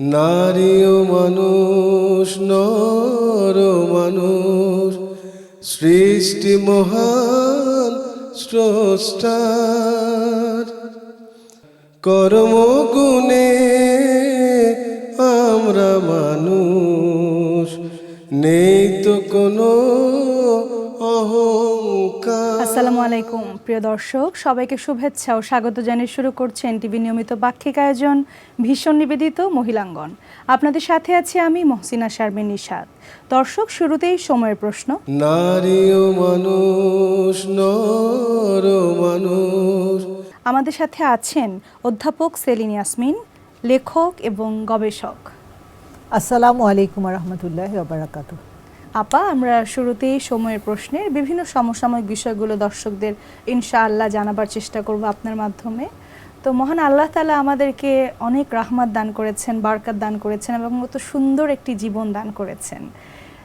নারী ও মানুষ নর মানুষ সৃষ্টি মহান স্রষ্টার। কর্মগুণে আমরা মানুষ নেই তো কোনো আসসালামু আলাইকুম। প্রিয় দর্শক সবাইকে শুভেচ্ছা ও স্বাগত জানিয়ে শুরু করছেন টিভি নিয়মিত বার্ষিক আয়োজন ভীষণ নিবেদিত মহিলাঙ্গন। আপনাদের সাথে আছি আমি মহসিনা শারমিন নিশাদ দর্শক শুরুতেই সময়ের প্রশ্ন। নারী ও মানুষ নর মানুষ। আমাদের সাথে আছেন অধ্যাপক সেলিন ইয়াসমিন লেখক এবং গবেষক। আসসালামু আলাইকুম রহমতুল্লাহ আপা, আমরা শুরুতেই সময়ের প্রশ্নের বিভিন্ন সমসাময়িক বিষয়গুলো দর্শকদের ইনশাআল্লাহ জানাবার চেষ্টা করব আপনার মাধ্যমে। তো মহান আল্লাহ তালা আমাদেরকে অনেক রাহমাত দান করেছেন, বারকাত দান করেছেন এবং কত সুন্দর একটি জীবন দান করেছেন।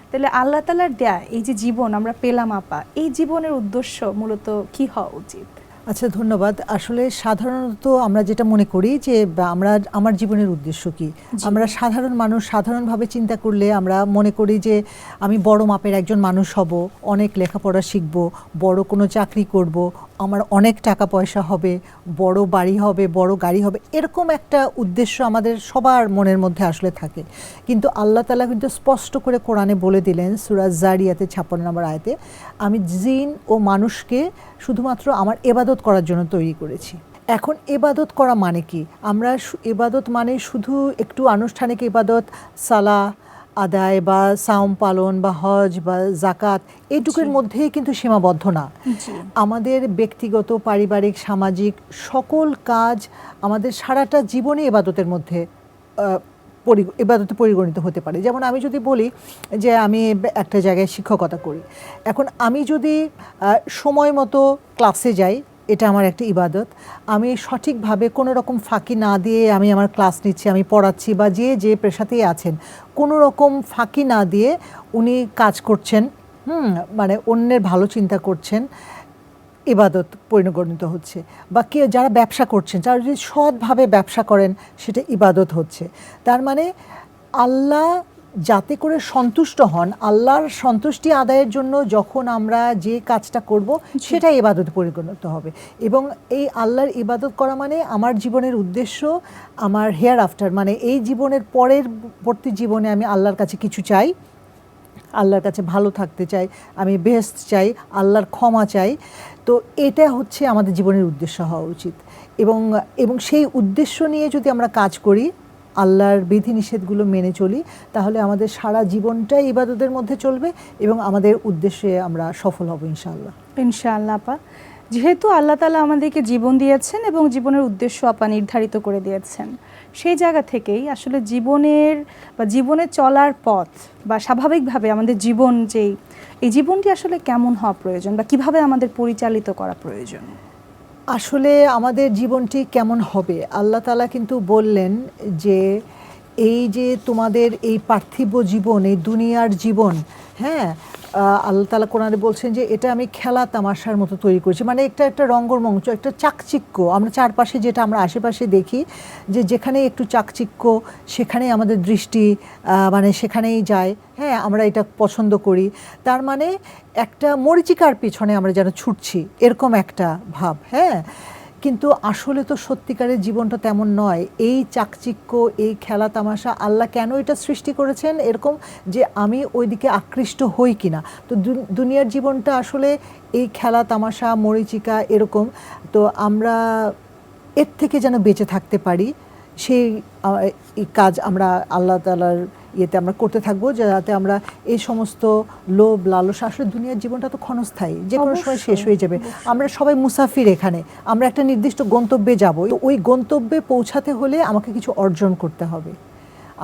তাহলে আল্লাহ তালার দেয়া, এই যে জীবন আমরা পেলাম আপা, এই জীবনের উদ্দেশ্য মূলত কি হওয়া উচিত? আচ্ছা ধন্যবাদ। আসলে সাধারণত আমরা যেটা মনে করি যে আমরা আমার জীবনের উদ্দেশ্য কি? আমরা সাধারণ মানুষ সাধারণভাবে চিন্তা করলে আমরা মনে করি যে আমি বড় মাপের একজন মানুষ হব অনেক লেখাপড়া শিখব বড় কোনো চাকরি করব আমার অনেক টাকা পয়সা হবে, বড় বাড়ি হবে, বড় গাড়ি হবে, এরকম একটা উদ্দেশ্য আমাদের সবার মনের মধ্যে আসলে থাকে। কিন্তু আল্লাহ তালা কিন্তু স্পষ্ট করে কোরআনে বলে দিলেন সুরাজ জারিয়াতে ছাপ্পান্ন নম্বর আয়তে, আমি জিন ও মানুষকে শুধুমাত্র আমার এবাদত করার জন্য তৈরি করেছি। এখন এবাদত করা মানে কি? আমরা এবাদত মানে শুধু একটু আনুষ্ঠানিক এবাদত সালা আদায় বা সাওম পালন বা হজ বা জাকাত এইটুকুর মধ্যেই কিন্তু সীমাবদ্ধ না। আমাদের ব্যক্তিগত পারিবারিক সামাজিক সকল কাজ আমাদের সারাটা জীবনে এবাদতের মধ্যে পরি- এবাদতে পরিগণিত হতে পারে। যেমন আমি যদি বলি যে আমি একটা জায়গায় শিক্ষকতা করি। এখন আমি যদি সময় মতো ক্লাসে যাই এটা আমার একটা ইবাদত। আমি সঠিকভাবে কোনো রকম ফাঁকি না দিয়ে আমি আমার ক্লাস নিচ্ছি, আমি পড়াচ্ছি বা যে যে পেশাতেই আছেন, কোনো রকম ফাঁকি না দিয়ে উনি কাজ করছেন, হুম মানে অন্যের ভালো চিন্তা করছেন, ইবাদত পরিণত হচ্ছে। বা কে, যারা ব্যবসা করছেন, যারা যদি সৎভাবে ব্যবসা করেন, সেটা ইবাদত হচ্ছে। তার মানে আল্লাহ যাতে করে সন্তুষ্ট হন আল্লাহর সন্তুষ্টি আদায়ের জন্য যখন আমরা যে কাজটা করব সেটা ইবাদত পরিণত হবে। এবং এই আল্লাহর ইবাদত করা মানে আমার জীবনের উদ্দেশ্য আমার হেয়ার আফটার মানে এই জীবনের পরের পরবর্তী জীবনে আমি আল্লাহর কাছে কিছু চাই আল্লাহর কাছে ভালো থাকতে চাই আমি বেস্ট চাই আল্লাহর ক্ষমা চাই। তো এটা হচ্ছে আমাদের জীবনের উদ্দেশ্য হওয়া উচিত। এবং এবং সেই উদ্দেশ্য নিয়ে যদি আমরা কাজ করি আল্লাহর বিধিনিষেধগুলো মেনে চলি, তাহলে আমাদের সারা জীবনটাই ইবাদতের মধ্যে চলবে এবং আমাদের উদ্দেশ্যে আমরা সফল হব ইনশাআল্লাহ। ইনশাআল্লাহ, আপা। যেহেতু আল্লাহ তালা আমাদেরকে জীবন দিয়েছেন এবং জীবনের উদ্দেশ্য আপা নির্ধারিত করে দিয়েছেন, সেই জায়গা থেকেই আসলে জীবনের বা জীবনে চলার পথ বা স্বাভাবিকভাবে আমাদের জীবন যেই, এই জীবনটি আসলে কেমন হওয়া প্রয়োজন বা কীভাবে আমাদের পরিচালিত করা প্রয়োজন? আসলে আমাদের জীবনটি কেমন হবে? আল্লাহ তালা কিন্তু বললেন যে, এই যে তোমাদের এই পার্থিব জীবন, এই দুনিয়ার জীবন হ্যাঁ আল্লাহ তালা কোরআনে বলছেন যে, এটা আমি খেলা তামাশার মতো তৈরি করেছি। মানে একটা একটা রঙ্গমঞ্চ, একটা চাকচিক্য। আমরা চারপাশে যেটা আমরা আশেপাশে দেখি, যে যেখানে একটু চাকচিক্য, সেখানেই আমাদের দৃষ্টি মানে সেখানেই যায়। হ্যাঁ আমরা এটা পছন্দ করি। তার মানে একটা মরিচিকার পিছনে আমরা যেন ছুটছি, এরকম একটা ভাব। হ্যাঁ? কিন্তু আসলে তো সত্যিকারের জীবনটা তেমন নয়। এই চাকচিক্য, এই খেলা তামাশা আল্লাহ কেন এটা সৃষ্টি করেছেন এরকম যে আমি ওইদিকে আকৃষ্ট হই কিনা? তো দু- দুনিয়ার জীবনটা আসলে এই খেলা তামাশা, মরিচিকা এরকম। তো আমরা এর থেকে যেন বেঁচে থাকতে পারি, সেই কাজ আমরা আল্লাহ তালার ইয়েতে আমরা করতে থাকব যাতে আমরা এই সমস্ত লোভ লালসা আসলে দুনিয়ার জীবনটা তো ক্ষণস্থায়ী যে কোনো সময় শেষ হয়ে যাবে। আমরা সবাই মুসাফির এখানে আমরা একটা নির্দিষ্ট গন্তব্যে যাব। তো ওই গন্তব্যে পৌঁছাতে হলে আমাকে কিছু অর্জন করতে হবে।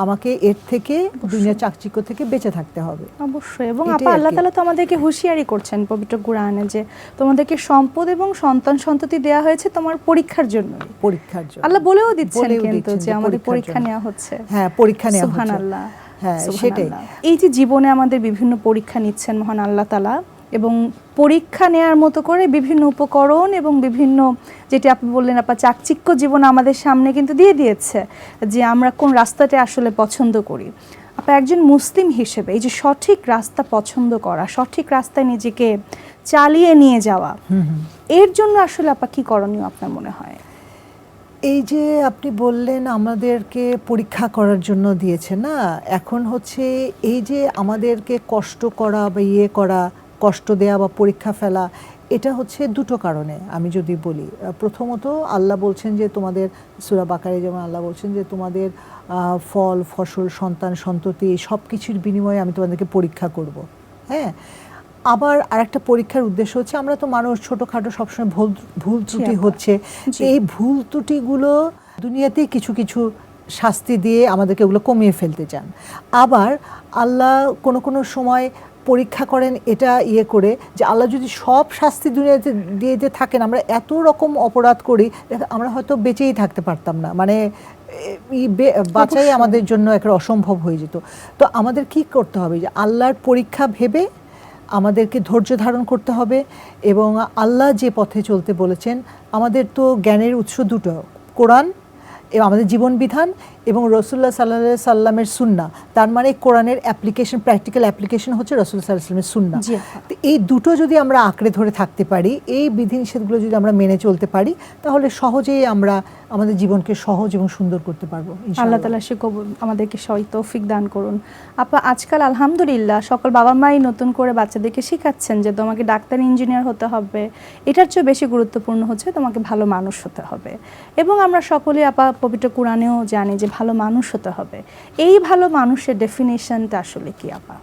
আমাকে এর থেকে দুনিয়া চাকচিক্য থেকে বেঁচে থাকতে হবে। অবশ্যই এবং আপা আল্লাহ। তালা তো আমাদেরকে হুঁশিয়ারি করছেন পবিত্র কোরআনে যে তোমাদেরকে সম্পদ এবং সন্তান সন্ততি দেয়া হয়েছে তোমার পরীক্ষার জন্য পরীক্ষার জন্য। আল্লাহ বলেও দিচ্ছেন কিন্তু যে আমাদের পরীক্ষা নেওয়া হচ্ছে। হ্যাঁ পরীক্ষা নেওয়া হচ্ছে। হ্যাঁ সেটাই। এই যে জীবনে আমাদের বিভিন্ন পরীক্ষা নিচ্ছেন মহান আল্লাহ তালা এবং পরীক্ষা নেয়ার মতো করে বিভিন্ন উপকরণ এবং বিভিন্ন যেটি আপনি বললেন আপনার চাকচিক্য জীবন আমাদের সামনে কিন্তু দিয়ে দিয়েছে যে আমরা কোন রাস্তাটা আসলে পছন্দ করি। আপনার একজন মুসলিম হিসেবে এই যে সঠিক রাস্তা পছন্দ করা সঠিক রাস্তায় নিজেকে চালিয়ে নিয়ে যাওয়া এর জন্য আসলে আপা কি করণীয় আপনার মনে হয়? এই যে আপনি বললেন আমাদেরকে পরীক্ষা করার জন্য দিয়েছে, না? এখন হচ্ছে এই যে আমাদেরকে কষ্ট করা বা ইয়ে করা, কষ্ট দেয়া বা পরীক্ষা ফেলা, এটা হচ্ছে দুটো কারণে আমি যদি বলি। প্রথমত আল্লাহ বলছেন যে তোমাদের, সুরা বাকারে যেমন আল্লাহ বলছেন যে তোমাদের ফল, ফসল, সন্তান, সন্ততি সব কিছুর বিনিময়ে আমি তোমাদেরকে পরীক্ষা করব। হ্যাঁ? আবার আরেকটা পরীক্ষার উদ্দেশ্য হচ্ছে আমরা তো মানুষ ছোটোখাটো সবসময় ভুল ভুল ত্রুটি হচ্ছে। এই ভুল ত্রুটিগুলো দুনিয়াতেই কিছু কিছু শাস্তি দিয়ে আমাদেরকে ওগুলো কমিয়ে ফেলতে চান। আবার আল্লাহ কোনো কোনো সময় পরীক্ষা করেন এটা ইয়ে করে যে আল্লাহ যদি সব শাস্তি দুনিয়াতে দিয়ে দিয়ে থাকেন আমরা এত রকম অপরাধ করি আমরা হয়তো বেঁচেই থাকতে পারতাম না। মানে বাঁচাই আমাদের জন্য একটা অসম্ভব হয়ে যেত। তো আমাদের কি করতে হবে? যে আল্লাহর পরীক্ষা ভেবে আমাদেরকে ধৈর্য ধারণ করতে হবে এবং আল্লাহ যে পথে চলতে বলেছেন, আমাদের তো জ্ঞানের উৎস দুটো, কোরআন আমাদের জীবন বিধান এবং রসুল্লাহ সাল্লাহ সাল্লামের সুন্না তার মানে কোরআনের অ্যাপ্লিকেশন প্র্যাকটিক্যাল অ্যাপ্লিকেশন হচ্ছে রসুল্লাহ সাল্লাহ সাল্লামের সুন্না তো এই দুটো যদি আমরা আঁকড়ে ধরে থাকতে পারি এই বিধিনিষেধগুলো যদি আমরা মেনে চলতে পারি তাহলে সহজেই আমরা আমাদের জীবনকে সহজ এবং সুন্দর করতে পারব আল্লাহ তালা সে আমাদেরকে সই তৌফিক দান করুন। আপা আজকাল আলহামদুলিল্লাহ সকল বাবা মাই নতুন করে বাচ্চাদেরকে শেখাচ্ছেন যে তোমাকে ডাক্তার ইঞ্জিনিয়ার হতে হবে। এটার চেয়ে বেশি গুরুত্বপূর্ণ হচ্ছে তোমাকে ভালো মানুষ হতে হবে। এবং আমরা সকলে আপা পবিত্র কোরআনেও জানি যে ভালো মানুষ হতে হবে। এই ভালো মানুষের ডেফিনেশনটা আসলে কি, আপা?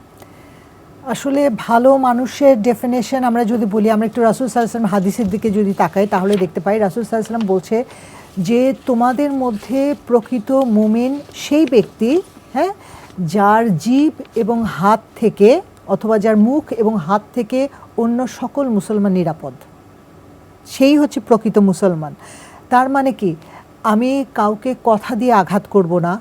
আসলে ভালো মানুষের ডেফিনেশন আমরা যদি বলি, আমরা একটু রাসুল সাল্লাম হাদিসের দিকে যদি তাকাই, তাহলে দেখতে পাই রাসুল সাল্লাম বলছে যে, তোমাদের মধ্যে প্রকৃত মুমিন সেই ব্যক্তি হ্যাঁ যার জীব এবং হাত থেকে অথবা যার মুখ এবং হাত থেকে অন্য সকল মুসলমান নিরাপদ। সেই হচ্ছে প্রকৃত মুসলমান। তার মানে কি? আমি কাউকে কথা দিয়ে আঘাত করব না।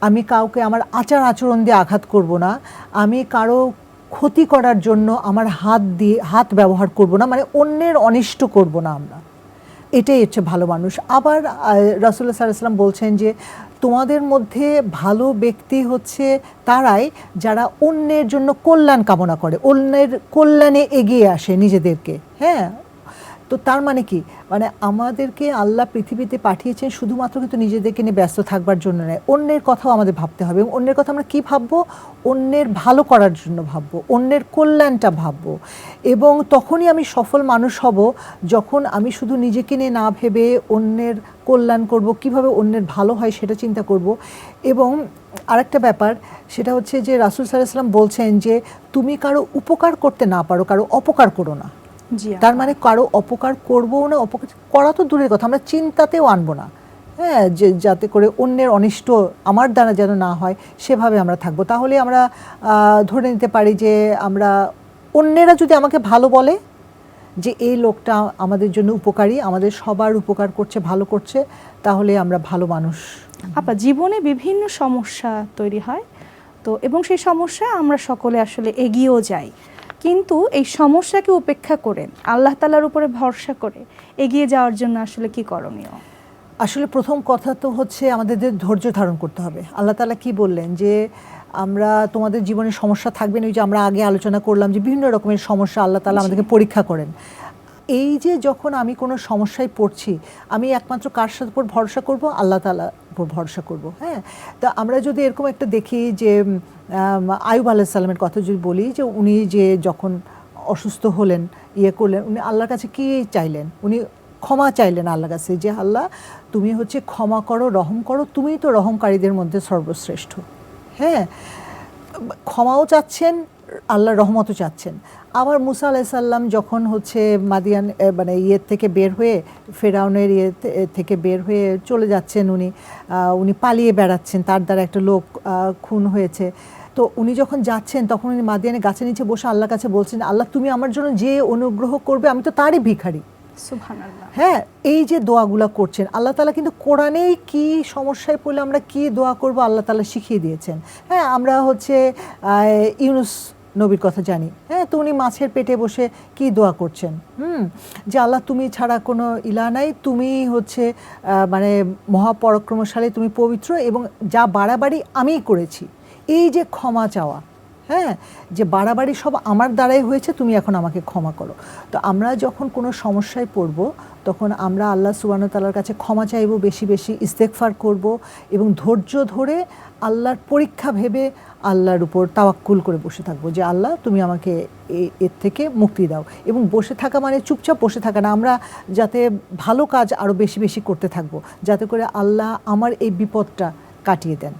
আমি কাউকে আমার আচার আচরণ দিয়ে আঘাত করব না। আমি কারও ক্ষতি করার জন্য আমার হাত দিয়ে, হাত ব্যবহার করব না মানে অন্যের অনিষ্ট করব না আমরা। এটাই হচ্ছে ভালো মানুষ। আবার রাসুল্লাহ সাল্লাম বলছেন যে, তোমাদের মধ্যে ভালো ব্যক্তি হচ্ছে তারাই যারা অন্যের জন্য কল্যাণ কামনা করে, অন্যের কল্যাণে এগিয়ে আসে নিজেদেরকে। হ্যাঁ? তো তার মানে কি? মানে আমাদেরকে আল্লাহ পৃথিবীতে পাঠিয়েছেন শুধুমাত্র কিন্তু নিজেদেরকে নিয়ে ব্যস্ত থাকবার জন্য নয়। অন্যের কথাও আমাদের ভাবতে হবে এবং অন্যের কথা আমরা কি ভাববো? অন্যের ভালো করার জন্য ভাববো, অন্যের কল্যাণটা ভাববো। এবং তখনই আমি সফল মানুষ হব যখন আমি শুধু নিজেকে নিয়ে না ভেবে অন্যের কল্যাণ করব, কীভাবে অন্যের ভালো হয় সেটা চিন্তা করব। এবং আরেকটা ব্যাপার, সেটা হচ্ছে যে রাসুল সাল্লাম বলছেন যে, তুমি কারও উপকার করতে না পারো, কারও অপকার করো না। তার মানে কারও অপকার করব না অপকার করা তো দূরের কথা আমরা চিন্তাতেও আনব না। হ্যাঁ যে যাতে করে অন্যের অনিষ্ট আমার দ্বারা যেন না হয় সেভাবে আমরা থাকব। তাহলে আমরা ধরে নিতে পারি যে আমরা অন্যেরা যদি আমাকে ভালো বলে যে এই লোকটা আমাদের জন্য উপকারী আমাদের সবার উপকার করছে ভালো করছে তাহলে আমরা ভালো মানুষ। আপা জীবনে বিভিন্ন সমস্যা তৈরি হয়। তো এবং সেই সমস্যা আমরা সকলে আসলে এগিয়েও যাই। কিন্তু এই সমস্যাকে উপেক্ষা করে আল্লাহ তালার উপরে ভরসা করে এগিয়ে যাওয়ার জন্য আসলে কি করণীয়? আসলে প্রথম কথা তো হচ্ছে আমাদের ধৈর্য ধারণ করতে হবে। আল্লাহ তালা কি বললেন? যে আমরা তোমাদের জীবনে সমস্যা থাকবে না ওই যে আমরা আগে আলোচনা করলাম যে বিভিন্ন রকমের সমস্যা আল্লাহ তালা আমাদেরকে পরীক্ষা করেন। এই যে যখন আমি কোনো সমস্যায় পড়ছি, আমি একমাত্র কার সাথে উপর ভরসা করব? আল্লাহ তালা উপর ভরসা করব হ্যাঁ? তা আমরা যদি এরকম একটা দেখি যে আয়ুব আলাহ সাল্লামের কথা যদি বলি যে, উনি যে যখন অসুস্থ হলেন ইয়ে করলেন, উনি আল্লাহর কাছে কি চাইলেন? উনি ক্ষমা চাইলেন আল্লাহর কাছে যে, আল্লাহ, তুমি হচ্ছে ক্ষমা করো, রহম করো, তুমিই তো রহমকারীদের মধ্যে সর্বশ্রেষ্ঠ হ্যাঁ? ক্ষমাও চাচ্ছেন আল্লাহ রহমতও চাচ্ছেন। আবার মুসা আলাইসাল্লাম যখন হচ্ছে মাদিয়ান মানে ইয়ের থেকে বের হয়ে ফেরাউনের ইয়ে থেকে বের হয়ে চলে যাচ্ছেন উনি উনি পালিয়ে বেড়াচ্ছেন তার দ্বারা একটা লোক খুন হয়েছে। তো উনি যখন যাচ্ছেন তখন উনি মাদিয়ানে গাছের নিচে বসে আল্লাহ কাছে বলছেন আল্লাহ তুমি আমার জন্য যে অনুগ্রহ করবে আমি তো তারই ভিখারি। হ্যাঁ এই যে দোয়াগুলো করছেন আল্লাহ তালা কিন্তু কোরআনেই কি সমস্যায় পড়লে আমরা কি দোয়া করব আল্লাহ তালা শিখিয়ে দিয়েছেন। হ্যাঁ আমরা হচ্ছে ইউনুস নবীর কথা জানি। হ্যাঁ তো উনি মাছের পেটে বসে কি দোয়া করছেন? হুম, যে আল্লাহ তুমি ছাড়া কোনো ইলা নাই, তুমি হচ্ছে মানে মহাপরাক্রমশালী, তুমি পবিত্র এবং যা বাড়াবাড়ি আমিই করেছি। এই যে ক্ষমা চাওয়া হ্যাঁ যে বাড়াবাড়ি সব আমার দ্বারাই হয়েছে, তুমি এখন আমাকে ক্ষমা করো। তো আমরা যখন কোনো সমস্যায় পড়ব, তখন আমরা আল্লাহ সুবান তালার কাছে ক্ষমা চাইব, বেশি বেশি ইস্তেকফার করব এবং ধৈর্য ধরে আল্লাহর পরীক্ষা ভেবে আল্লাহর উপর তাওয়াক্কুল করে বসে থাকব যে, আল্লাহ, তুমি আমাকে এর থেকে মুক্তি দাও। এবং বসে থাকা মানে চুপচাপ বসে থাকা না, আমরা যাতে ভালো কাজ আরও বেশি বেশি করতে থাকব, যাতে করে আল্লাহ আমার এই বিপদটা কাটিয়ে দেন।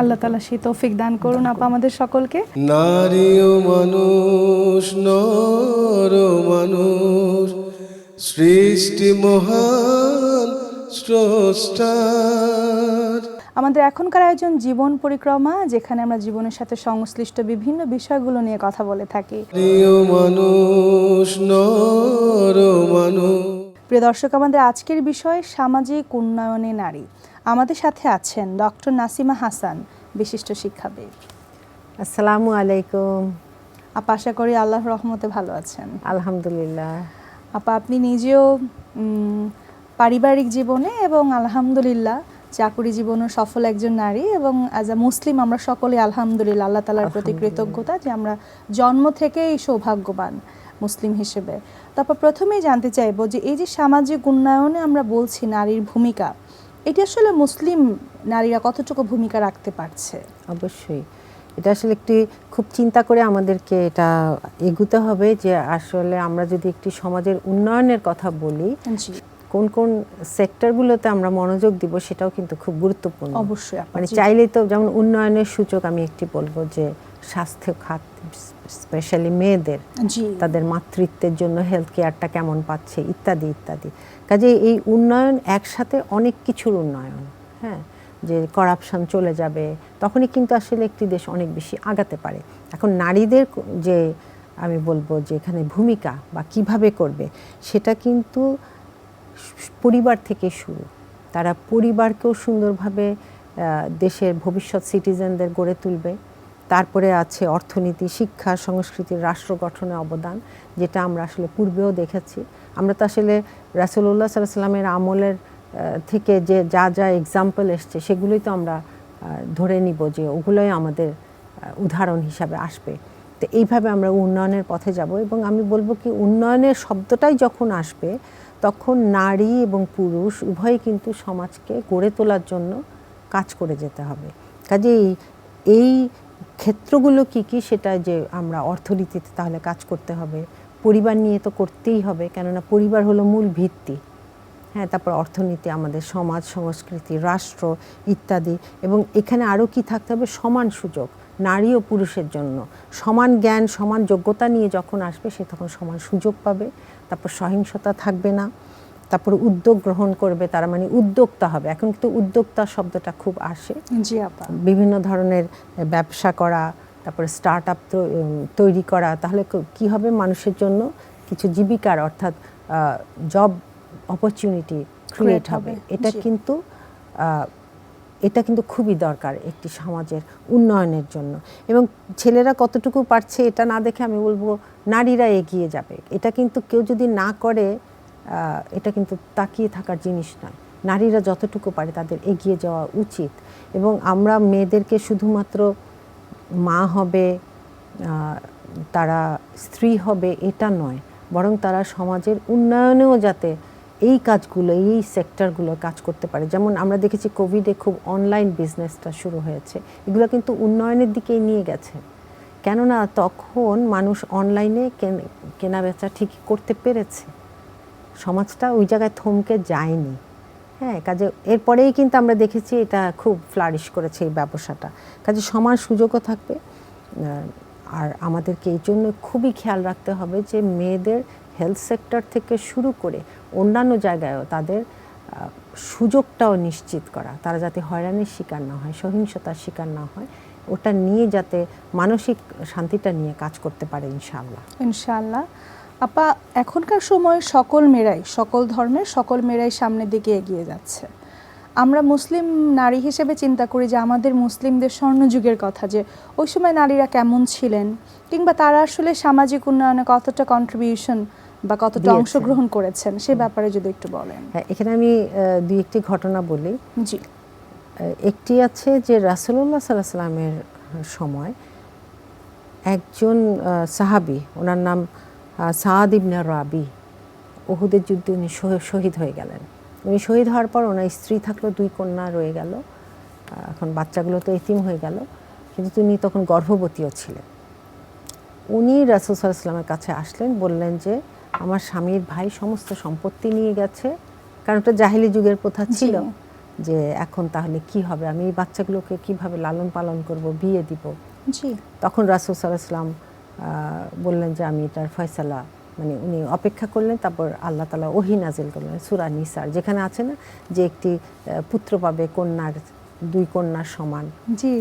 আল্লাহ তালা সেই তৌফিক দান করুন। আপা আমাদের সকলকে। নারী ও মানুষ নর মানুষ সৃষ্টি মহান স্রষ্টার। আমাদের এখনকার আয়োজন জীবন পরিক্রমা যেখানে আমরা জীবনের সাথে সংশ্লিষ্ট বিভিন্ন বিষয়গুলো নিয়ে কথা বলে থাকি। নারী ও মানুষ নর মানুষ। প্রিয় দর্শক আমাদের আজকের বিষয় সামাজিক উন্নয়নে নারী। আমাদের সাথে আছেন ডক্টর নাসিমা হাসান বিশিষ্ট শিক্ষাবিদ। আসসালামু আলাইকুম। আপা আশা করি আল্লাহর রহমতে ভালো আছেন। আলহামদুলিল্লাহ। আপা আপনি নিজেও পারিবারিক জীবনে এবং আলহামদুলিল্লাহ চাকুরি জীবনে সফল একজন নারী এবং অ্যাজ আ মুসলিম আমরা সকলে আলহামদুলিল্লাহ আল্লাহ তালার প্রতি কৃতজ্ঞতা যে আমরা জন্ম থেকেই সৌভাগ্যবান মুসলিম হিসেবে। তারপর প্রথমেই জানতে চাইব যে এই যে সামাজিক উন্নয়নে আমরা বলছি নারীর ভূমিকা এটি আসলে মুসলিম নারীরা কতটুকু ভূমিকা রাখতে পারছে? অবশ্যই। এটা আসলে একটি খুব চিন্তা করে আমাদেরকে এটা এগুতে হবে যে আসলে আমরা যদি একটি সমাজের উন্নয়নের কথা বলি কোন কোন সেক্টরগুলোতে আমরা মনোযোগ দিব সেটাও কিন্তু খুব গুরুত্বপূর্ণ। অবশ্যই মানে। চাইলেই তো যেমন উন্নয়নের সূচক আমি একটি বলব যে স্বাস্থ্য খাত স্পেশালি মেয়েদের তাদের মাতৃত্বের জন্য হেলথ কেয়ারটা কেমন পাচ্ছে ইত্যাদি ইত্যাদি। কাজে এই উন্নয়ন একসাথে অনেক কিছুর উন্নয়ন হ্যাঁ? যে করাপশন চলে যাবে তখনই কিন্তু আসলে একটি দেশ অনেক বেশি আগাতে পারে। এখন নারীদের যে আমি বলব যে এখানে ভূমিকা বা কীভাবে করবে সেটা কিন্তু পরিবার থেকে শুরু। তারা পরিবারকেও সুন্দরভাবে দেশের ভবিষ্যৎ সিটিজেনদের গড়ে তুলবে। তারপরে আছে অর্থনীতি, শিক্ষা সংস্কৃতির রাষ্ট্র গঠনে অবদান, যেটা আমরা আসলে পূর্বেও দেখেছি। আমরা তো আসলে রাসুল্লাহ সাল্লামের আমলের থেকে যে যা যা এক্সাম্পল এসছে, সেগুলোই তো আমরা ধরে নিব যে ওগুলোই আমাদের উদাহরণ হিসাবে আসবে। তো এইভাবে আমরা উন্নয়নের পথে যাব এবং আমি বলব কি, উন্নয়নের শব্দটাই যখন আসবে, তখন নারী এবং পুরুষ উভয়ই কিন্তু সমাজকে গড়ে তোলার জন্য কাজ করে যেতে হবে। কাজেই এই ক্ষেত্রগুলো কি কি সেটা যে আমরা অর্থনীতিতে তাহলে কাজ করতে হবে, পরিবার নিয়ে তো করতেই হবে, কেননা পরিবার হলো মূল ভিত্তি। হ্যাঁ তারপর অর্থনীতি, আমাদের সমাজ, সংস্কৃতি, রাষ্ট্র ইত্যাদি এবং এখানে আরও কি থাকতে হবে? সমান সুযোগ, নারী ও পুরুষের জন্য। সমান জ্ঞান, সমান যোগ্যতা নিয়ে যখন আসবে সে তখন সমান সুযোগ পাবে, তারপর সহিংসতা থাকবে না। তারপর উদ্যোগ গ্রহণ করবে তারা মানে উদ্যোক্তা হবে। এখন কিন্তু উদ্যোক্তা শব্দটা খুব আসে। জি আপা। বিভিন্ন ধরনের ব্যবসা করা তারপরে স্টার্ট আপ তৈরি করা তাহলে ক- হবে মানুষের জন্য? কিছু জীবিকার অর্থাৎ জব অপরচুনিটি ক্রিয়েট হবে। এটা কিন্তু এটা কিন্তু খুবই দরকার একটি সমাজের উন্নয়নের জন্য। এবং ছেলেরা কতটুকু পারছে এটা না দেখে আমি বলব নারীরা এগিয়ে যাবে। এটা কিন্তু কেউ যদি না করে এটা কিন্তু তাকিয়ে থাকার জিনিস নয়। নারীরা যতটুকু পারে তাদের এগিয়ে যাওয়া উচিত এবং আমরা মেয়েদেরকে শুধুমাত্র মা হবে তারা স্ত্রী হবে এটা নয়, বরং তারা সমাজের উন্নয়নেও যাতে এই কাজগুলো, এই সেক্টরগুলো কাজ করতে পারে। যেমন আমরা দেখেছি কোভিডে খুব অনলাইন বিজনেসটা শুরু হয়েছে, এগুলো কিন্তু উন্নয়নের দিকেই নিয়ে গেছে। কেননা তখন মানুষ অনলাইনে কেনা বেচা ঠিকই করতে পেরেছে। সমাজটা ওই জায়গায় থমকে যায়নি। হ্যাঁ কাজে এরপরেই কিন্তু আমরা দেখেছি এটা খুব ফ্লারিশ করেছে এই ব্যবসাটা। কাজে সমান সুযোগও থাকবে। আর আমাদেরকে এই জন্য খুবই খেয়াল রাখতে হবে যে মেয়েদের হেলথ সেক্টর থেকে শুরু করে অন্যান্য জায়গায়ও তাদের সুযোগটাও নিশ্চিত করা। তারা যাতে হয়রানির শিকার না হয়, সহিংসতার শিকার না হয়, ওটা নিয়ে যাতে মানসিক শান্তিটা নিয়ে কাজ করতে পারে ইনশাআল্লাহ। ইনশাআল্লাহ। আপা এখনকার সময় সকল মেয়েরাই সকল ধর্মের সকল মেয়েরাই সামনের দিকে এগিয়ে যাচ্ছে। আমরা মুসলিম নারী হিসেবে চিন্তা করি যে আমাদের মুসলিমদের স্বর্ণযুগের কথা যে ওই সময় নারীরা কেমন ছিলেন কিংবা তারা আসলে সামাজিক উন্নয়নে কতটা কন্ট্রিবিউশন বা কতটা অংশগ্রহণ করেছেন সে ব্যাপারে যদি একটু বলেন। হ্যাঁ এখানে আমি দুই একটি ঘটনা বলি। জি। একটি আছে যে রাসুল্লাহ সাল্লাহ সাল্লামের সময় একজন সাহাবি ওনার নাম সাদ ইবনে রাবি ওহুদের যুদ্ধে উনি শহীদ হয়ে গেলেন। উনি শহীদ হওয়ার পর ওনার স্ত্রী থাকল দুই কন্যা রয়ে গেল। এখন বাচ্চাগুলো তো এতিম হয়ে গেল। কিন্তু তিনি তখন গর্ভবতীও ছিলেন। উনি রাসুল সাল্লামের কাছে আসলেন বললেন যে আমার স্বামীর ভাই সমস্ত সম্পত্তি নিয়ে গেছে। কারণ ওটা জাহিলি যুগের প্রথা ছিল যে এখন তাহলে কি হবে? আমি এই বাচ্চাগুলোকে কীভাবে লালন পালন করব বিয়ে দিব? তখন রাসুল সাল্লাহাম বললেন যে আমি এটার ফয়সালা মানে উনি অপেক্ষা করলেন তারপর আল্লাহ তালা ওহি নাজিল করলেন সুরা নিসার যেখানে আছে না যে একটি পুত্র পাবে কন্যার দুই কন্যার সমান।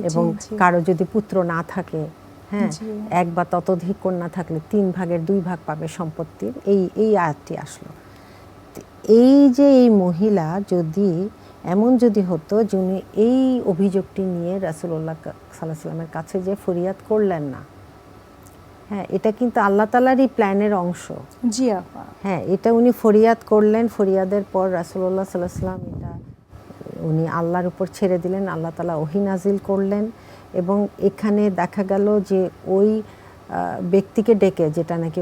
এবং। কারও যদি পুত্র না থাকে হ্যাঁ এক বা ততোধিক কন্যা থাকলে তিন ভাগের দুই ভাগ পাবে সম্পত্তির এই এই আয়াতটি আসলো। এই যে এই মহিলা যদি এমন যদি হতো যে উনি এই অভিযোগটি নিয়ে রাসুল্লাহ সাল্লাহ সাল্লামের কাছে যে ফরিয়াদ করলেন না হ্যাঁ এটা কিন্তু আল্লাহ তালারই প্ল্যানের অংশ। জি আপা। হ্যাঁ এটা উনি ফরিয়াদ করলেন ফরিয়াদের পর রাসুল্লাহ সাল্লাহ সাল্লাম এটা উনি আল্লাহর উপর ছেড়ে দিলেন আল্লাহ তালা ওহি নাজিল করলেন এবং এখানে দেখা গেল যে ওই ব্যক্তিকে ডেকে যেটা নাকি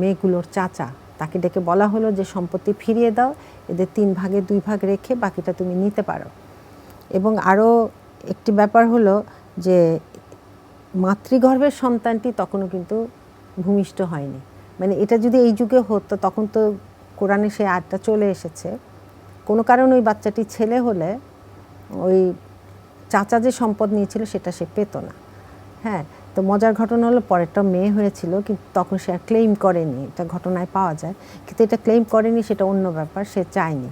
মেয়েগুলোর চাচা তাকে ডেকে বলা হলো যে সম্পত্তি ফিরিয়ে দাও এদের তিন ভাগে দুই ভাগ রেখে বাকিটা তুমি নিতে পারো। এবং আরও একটি ব্যাপার হলো যে মাতৃগর্ভের সন্তানটি তখনও কিন্তু ভূমিষ্ঠ হয়নি। মানে এটা যদি এই যুগে হতো, তখন তো কোরআনে সেই আটটা চলে এসেছে। কোনো কারণে ওই বাচ্চাটি ছেলে হলে ওই চাচা যে সম্পদ নিয়েছিল সেটা সে পেত না। হ্যাঁ তো মজার ঘটনা হলো পরেরটা মেয়ে হয়েছিল, কিন্তু তখন সে আর ক্লেম করেনি। এটা ঘটনায় পাওয়া যায়। কিন্তু এটা ক্লেম করেনি, সেটা অন্য ব্যাপার, সে চায়নি।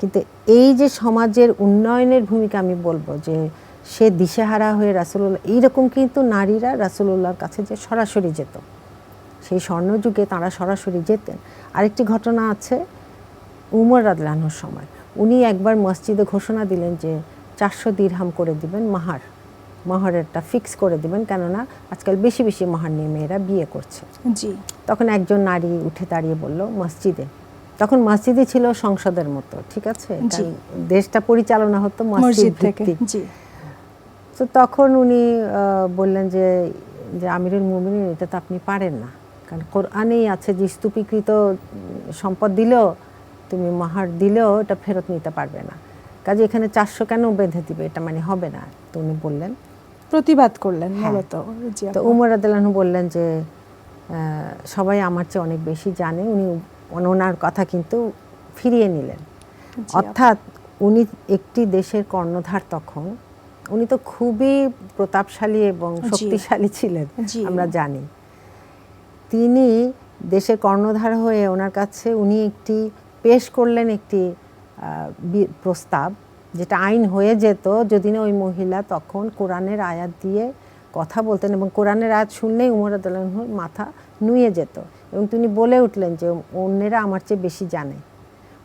কিন্তু এই যে সমাজের উন্নয়নের ভূমিকা আমি বলব যে সে দিশেহারা হয়ে রাসুল্লাহ এইরকম কিন্তু নারীরা রাসুল্লাহর কাছে যে সরাসরি যেত। সেই স্বর্ণযুগে তারা সরাসরি যেতেন। আরেকটি ঘটনা আছে উমর রাদলানোর সময়। উনি একবার মসজিদে ঘোষণা দিলেন যে চারশো দিরহাম করে দিবেন মাহার। মাহারেরটা ফিক্স করে দিবেন কেননা আজকাল বেশি বেশি মাহার নিয়ে মেয়েরা বিয়ে করছে। জি। তখন একজন নারী উঠে দাঁড়িয়ে বলল মসজিদে। তখন মসজিদে ছিল সংসদের মতো ঠিক আছে? দেশটা পরিচালনা হতো মসজিদ মসজিদ থেকে জি। তো তখন উনি বললেন যে যে আমিরুল মুমিনিন এটা তো আপনি পারেন না। কারণ কোরআনেই আছে যে স্তূপীকৃত সম্পদ দিলেও তুমি মাহার দিলেও এটা ফেরত নিতে পারবে না। কাজে এখানে চারশো কেন বেঁধে দিবে? এটা মানে হবে না। তো উনি বললেন প্রতিবাদ করলেন হ্যাঁ। মূলত তো উমর আদালানহু বললেন যে সবাই আমার চেয়ে অনেক বেশি জানে। উনি ওনার কথা কিন্তু ফিরিয়ে নিলেন। অর্থাৎ উনি একটি দেশের কর্ণধার তখন উনি তো খুবই প্রতাপশালী এবং শক্তিশালী ছিলেন আমরা জানি। তিনি দেশের কর্ণধার হয়ে ওনার কাছে উনি একটি পেশ করলেন একটি প্রস্তাব যেটা আইন হয়ে যেত যদি না ওই মহিলা তখন কোরআনের আয়াত দিয়ে কথা বলতেন এবং কোরআনের আয়াত শুনলেই উমর আদালহুর মাথা নুয়ে যেত এবং তিনি বলে উঠলেন যে অন্যেরা আমার চেয়ে বেশি জানে।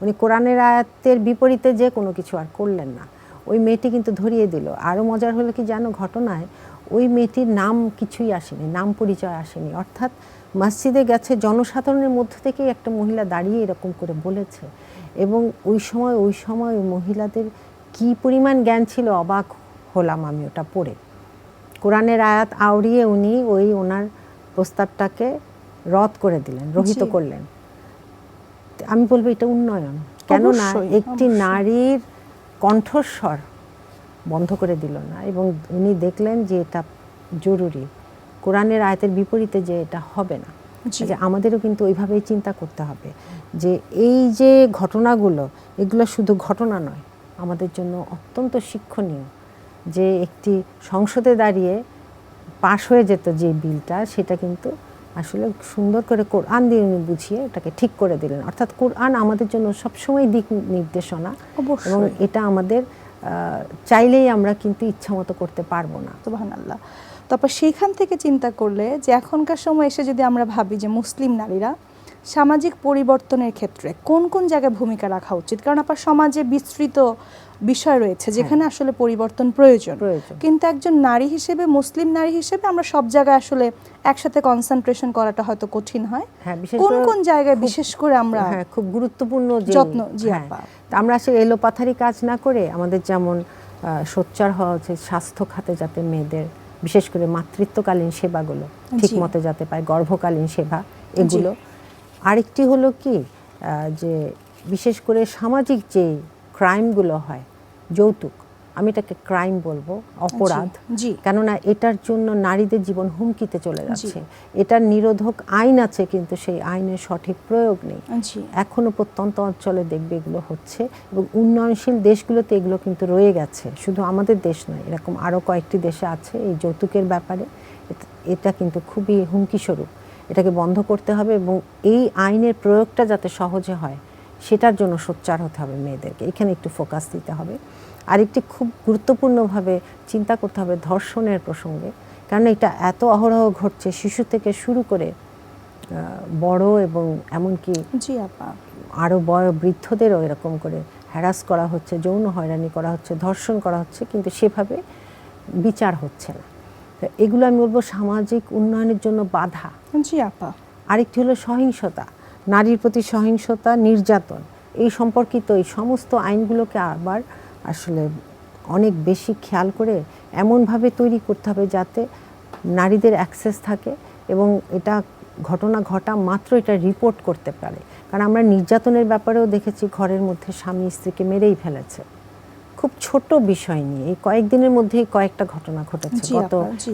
উনি কোরআনের আয়াতের বিপরীতে যে কোনো কিছু আর করলেন না। ওই মেয়েটি কিন্তু ধরিয়ে দিল। আরও মজার হলো কি জানো ঘটনায়? ওই মেয়েটির নাম কিছুই আসেনি নাম পরিচয় আসেনি। অর্থাৎ মসজিদে গেছে জনসাধারণের মধ্য থেকেই একটা মহিলা দাঁড়িয়ে এরকম করে বলেছে। এবং ওই সময় ওই সময় ওই মহিলাদের কি পরিমাণ জ্ঞান ছিল অবাক হলাম আমি ওটা পড়ে। কোরআনের আয়াত আওড়িয়ে উনি ওই ওনার প্রস্তাবটাকে রদ করে দিলেন রহিত করলেন। আমি বলব এটা উন্নয়ন। কেননা একটি নারীর কণ্ঠস্বর বন্ধ করে দিল না এবং উনি দেখলেন যে এটা জরুরি। কোরআনের আয়াতের বিপরীতে যে এটা হবে না। যে আমাদেরও কিন্তু ওইভাবেই চিন্তা করতে হবে যে এই যে ঘটনাগুলো এগুলো শুধু ঘটনা নয় আমাদের জন্য অত্যন্ত শিক্ষণীয় যে একটি সংসদে দাঁড়িয়ে পাশ হয়ে যেত যে বিলটা সেটা কিন্তু আসলে সুন্দর করে কোরআন দিয়ে উনি বুঝিয়ে এটাকে ঠিক করে দিলেন। অর্থাৎ কোরআন আমাদের জন্য সবসময় দিক নির্দেশনা। এবং এটা আমাদের চাইলেই আমরা কিন্তু ইচ্ছামতো করতে পারব না। সুবহানাল্লাহ। তারপর সেইখান থেকে চিন্তা করলে যে এখনকার সময় এসে যদি আমরা ভাবি যে মুসলিম নারীরা সামাজিক পরিবর্তনের ক্ষেত্রে কোন কোন জায়গায় ভূমিকা রাখা উচিত? কারণ আপনার সমাজে বিস্তৃত বিষয় রয়েছে যেখানে আসলে পরিবর্তন প্রয়োজন। কিন্তু একজন নারী হিসেবে মুসলিম নারী হিসেবে আমরা সব জায়গায় আসলে একসাথে কনসেন্ট্রেশন করাটা হয়তো কঠিন হয় হ্যাঁ, বিশেষ কোন কোন জায়গায় বিশেষ করে আমরা হ্যাঁ খুব গুরুত্বপূর্ণ যত্ন, জি হ্যাঁ, আপা। আমরা আসলে এলোপাথারি কাজ না করে আমাদের যেমন আহ, সোচ্চার হওয়া উচিত স্বাস্থ্য খাতে যাতে মেয়েদের বিশেষ করে মাতৃত্বকালীন সেবাগুলো ঠিক। মতো যাতে পায় গর্ভকালীন সেবা এগুলো আরেকটি হলো কি আহ, যে বিশেষ করে সামাজিক যে ক্রাইমগুলো হয় যৌতুক। আমি এটাকে ক্রাইম বলব অপরাধ। জি। কেননা এটার জন্য নারীদের জীবন হুমকিতে চলে যাচ্ছে। এটার নিরোধক আইন আছে কিন্তু সেই আইনের সঠিক প্রয়োগ নেই। এখনও প্রত্যন্ত অঞ্চলে দেখবে এগুলো হচ্ছে এবং উন্নয়নশীল দেশগুলোতে এগুলো কিন্তু রয়ে গেছে। শুধু আমাদের দেশ নয় এরকম আরও কয়েকটি দেশে আছে এই যৌতুকের ব্যাপারে। এটা কিন্তু খুবই হুমকিস্বরূপ। এটাকে বন্ধ করতে হবে এবং এই আইনের প্রয়োগটা যাতে সহজে হয় সেটার জন্য সোচ্চার হতে হবে মেয়েদেরকে। এখানে একটু ফোকাস দিতে হবে। আরেকটি খুব গুরুত্বপূর্ণভাবে চিন্তা করতে হবে ধর্ষণের প্রসঙ্গে। কারণ এটা এত অহরহ ঘটছে শিশু থেকে শুরু করে বড় এবং এমনকি জি আপা। আরও বয় বৃদ্ধদেরও এরকম করে হ্যারাস করা হচ্ছে যৌন হয়রানি করা হচ্ছে ধর্ষণ করা হচ্ছে কিন্তু সেভাবে বিচার হচ্ছে না। তো এগুলো আমি বলব সামাজিক উন্নয়নের জন্য বাধা। জি আপা। আরেকটি হলো সহিংসতা। নারীর প্রতি সহিংসতা নির্যাতন এই সম্পর্কিত এই সমস্ত আইনগুলোকে আবার আসলে অনেক বেশি খেয়াল করে এমনভাবে তৈরি করতে হবে যাতে নারীদের অ্যাক্সেস থাকে এবং এটা ঘটনা ঘটা মাত্র এটা রিপোর্ট করতে পারে। কারণ আমরা নির্যাতনের ব্যাপারেও দেখেছি ঘরের মধ্যে স্বামী স্ত্রীকে মেরেই ফেলেছে। খুব ছোট বিষয় নিয়ে এই কয়েকদিনের মধ্যেই কয়েকটা ঘটনা ঘটেছে গত।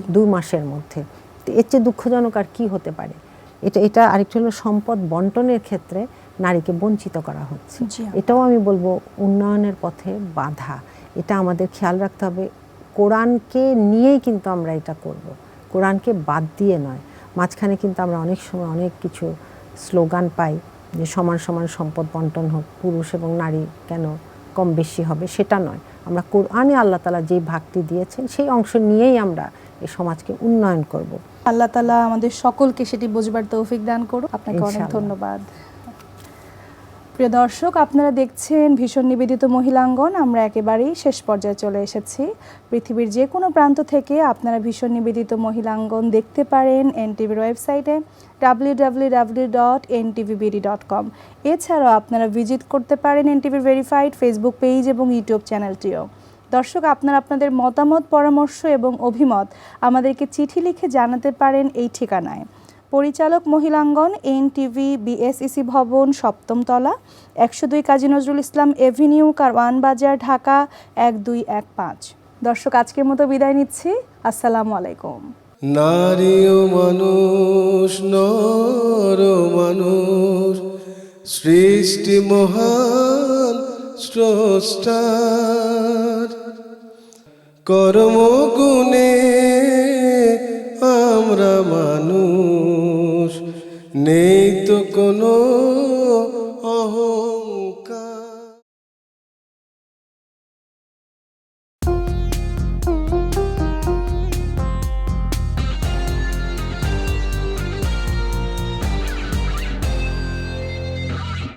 দুই মাসের মধ্যে। তো এর চেয়ে দুঃখজনক আর কি হতে পারে? এটা এটা আরেকটা হলো সম্পদ বন্টনের ক্ষেত্রে নারীকে বঞ্চিত করা হচ্ছে। এটাও আমি বলব উন্নয়নের পথে বাধা। এটা আমাদের খেয়াল রাখতে হবে। কোরআনকে নিয়েই কিন্তু আমরা এটা করব। কোরআনকে বাদ দিয়ে নয়। মাঝখানে কিন্তু আমরা অনেক সময় অনেক কিছু স্লোগান পাই যে সমান সমান সম্পদ বন্টন হোক পুরুষ এবং নারী কেন কম বেশি হবে সেটা নয়। আমরা কোরআনে আল্লাহ তালা যে ভাগটি দিয়েছেন সেই অংশ নিয়েই আমরা এই সমাজকে উন্নয়ন করব। আল্লাহ তালা আমাদের সকলকে সেটি বুঝবার তৌফিক দান করুন আপনাকে অনেক ধন্যবাদ। প্রিয় দর্শক আপনারা দেখছেন ভীষণ নিবেদিত মহিলাঙ্গন। আমরা একেবারেই শেষ পর্যায়ে চলে এসেছি। পৃথিবীর যে কোনো প্রান্ত থেকে আপনারা ভীষণ নিবেদিত মহিলাঙ্গন দেখতে পারেন এনটিভির ওয়েবসাইটে W W W dot ntvbd dot com. এছাড়াও আপনারা ভিজিট করতে পারেন এনটিভির ভেরিফাইড ফেসবুক পেজ এবং ইউটিউব চ্যানেলটিও। দর্শক, আপনারা আপনাদের মতামত, পরামর্শ এবং অভিমত আমাদেরকে চিঠি লিখে জানাতে পারেন এই ঠিকানায়। পরিচালক মহিলাঙ্গন এন টিভি বিএসইসি ভবন, সপ্তমতলা, একশো দুই কাজী নজরুল ইসলাম এভিনিউ, কারওয়ান বাজার, ঢাকা, এক দুই এক পাঁচ। দর্শক, আজকের মতো বিদায় নিচ্ছি। আসসালামু আলাইকুম। নারী ও মানুষ, নর মানুষ, সৃষ্টি মহান স্রষ্টার কর্মগুণে আমরা মানুষ। নেই তো কোনো অহং